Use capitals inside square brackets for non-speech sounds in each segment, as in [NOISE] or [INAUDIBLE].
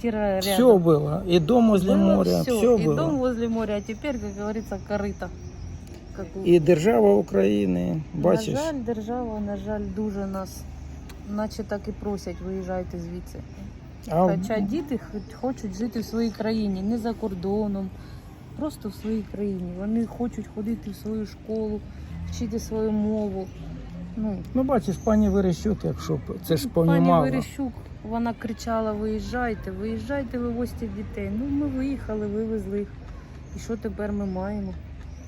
Квартира Все рядом. было. И дом возле Было моря, всё, все и было. дом возле моря, а теперь, как говорится, корыто. Как у- І держава України, бачиш. На жаль, держава, на жаль, дуже нас, наче так і просять, виїжджайте звідси. А Хоча діти х- хочуть жити в своїй країні, не за кордоном, просто в своїй країні. Вони хочуть ходити в свою школу, вчити свою мову. Ну, Ну, бачиш, пані Верещук, якщо б це ж Пані понімала. Верещук, вона кричала: виїжджайте, виїжджайте, вивозьте дітей. Ну, ми виїхали, вивезли їх. І що тепер ми маємо?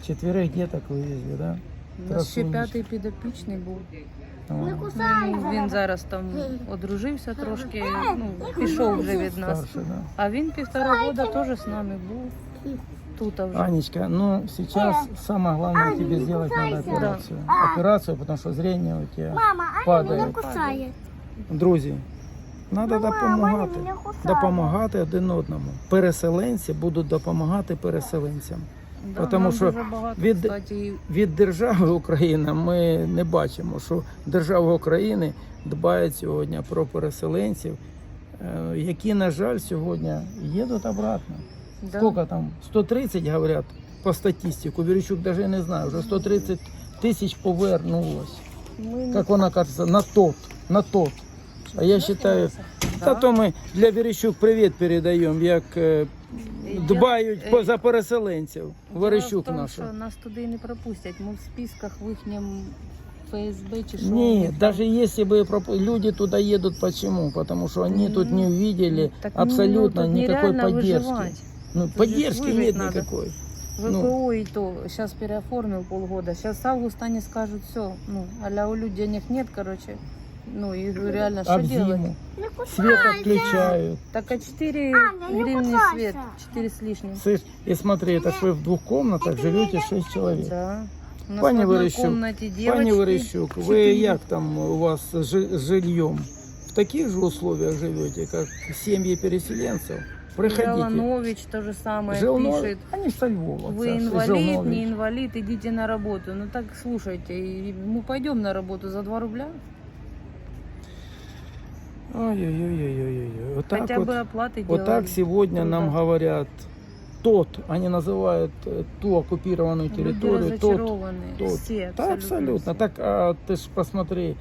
Чотирьох діток вивезли, да? У нас ще п'ятий підопічний був. О, Ну, він зараз там одружився трошки, ну, пішов вже від нас. старше, да. А він півтора года теж з нами був. Тут а вже. Анечка, ну сейчас самое главное тебе сделать надо операцию. Операцию, потому что зрение у тебя Мама, Аня падає. мене кусає. Друзі, треба допомагати. Допомагати один одному. Переселенці будуть допомагати переселенцям. Да, тому що багато, від- кстати, Від держави України ми не бачимо, що держава України дбає сьогодні про переселенців, е, які, на жаль, сьогодні їдуть обратно. да. Сколько там? 130, говорят, по статистику. Верещук даже не знаю, уже 130 тысяч повернулось. Ми не вона кажется, на тот, на тот. А я считаю, та то ми для Верещук привіт передаємо, як е, дбають по- за переселенців. Верещук Дело в наша. тому, що нас туди не пропустять. Ми в списках в їхньому ФСБ чи що. у Нет, них там. даже если бы проп- люди туда едут, почему? Потому что они тут не увидели Так, ну, абсолютно тут никакой нереально поддержки. выживать. Ну, же поддержки выжить нет надо. никакой. Ну. ВПО и то, сейчас переоформил полгода. Сейчас с августа они скажут все. Ну, а у людей денег нет, короче. Ну, и реально, что А делать? Не свет отключают. Так а 4 Аня, не гривны кусайся. свет, 4 с лишним. Слышь, и смотри, это вы в двух комнатах живете 6 человек. Да. У нас Пані в одной Верещук, комнате девочки. Пані Верещук, ви четыре. як там у вас з жи- з жильем? В таких же условиях живете, как семьи переселенцев? Приходите. Жиланович то же самое Жилно- пишет. Они со Львова. Вы Саша, инвалид, Жилнович. не инвалид, идите на работу. Ну так слушайте, и мы пойдем на работу за 2 рубля. Ой-ой-ой-ой-ой. Вот так Хотя вот, бы оплаты вот так делали. сегодня нам труда. говорят тот, они называют э, ту оккупированную Люди территорию, тот, разочарованы. тот. Все, Да, абсолютно. все. Так, а ти ж посмотри,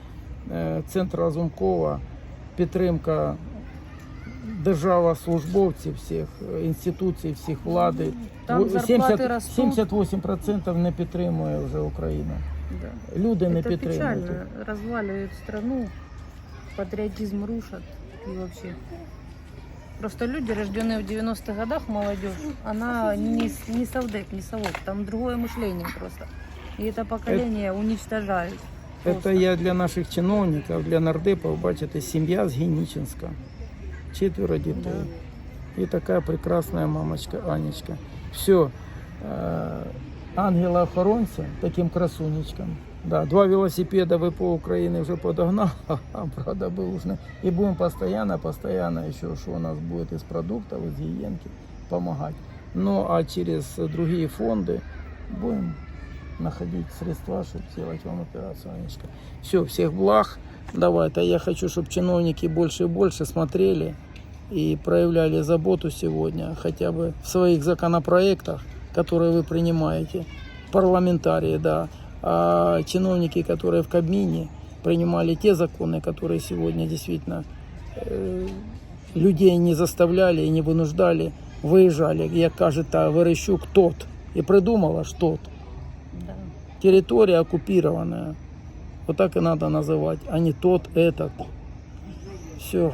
е, центр Разумкова, підтримка держава службовців всіх, е, інституцій, всіх влади. Там Во- зарплати ростуть. 78% не підтримує вже Україна. Да. Люди не Это підтримують. печально. Разваливают страну, патриотизм рушат и вообще. Просто люди, рожденные в 90-х годах, молодежь, она не, с- не совдеп, не совок. Там другое мышление просто. И это поколение уничтожают. Це Просто. я для наших чиновників, для нардепів, бачите, сім'я з Генічинська. Четверо дітей. І така прекрасна мамочка Анечка. Все. Ангела-охоронця таким красунечком. Да, два велосипеда ВПО Украины уже подогнал, [LAUGHS] а, правда, уже. И будем постоянно, постоянно еще, что у нас будет из продуктов, из гигиенки, помогать. Ну, а через другие фонды будем находить средства, чтобы сделать вам операцию, Анечка. Все, всех благ. Давай-то я хочу, чтобы чиновники больше и больше смотрели и проявляли заботу сегодня, хотя бы в своих законопроектах, которые вы принимаете, парламентарии, да, а чиновники, которые в Кабмине принимали те законы, которые сегодня действительно э, людей не заставляли и не вынуждали, выезжали, як каже та Верещук, тот, и придумала, что тот. Да. территория оккупированная. Вот так и надо называть, а не тот, этот. Все.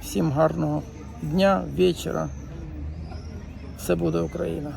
Всім гарного дня, вечора. Все буде Україна.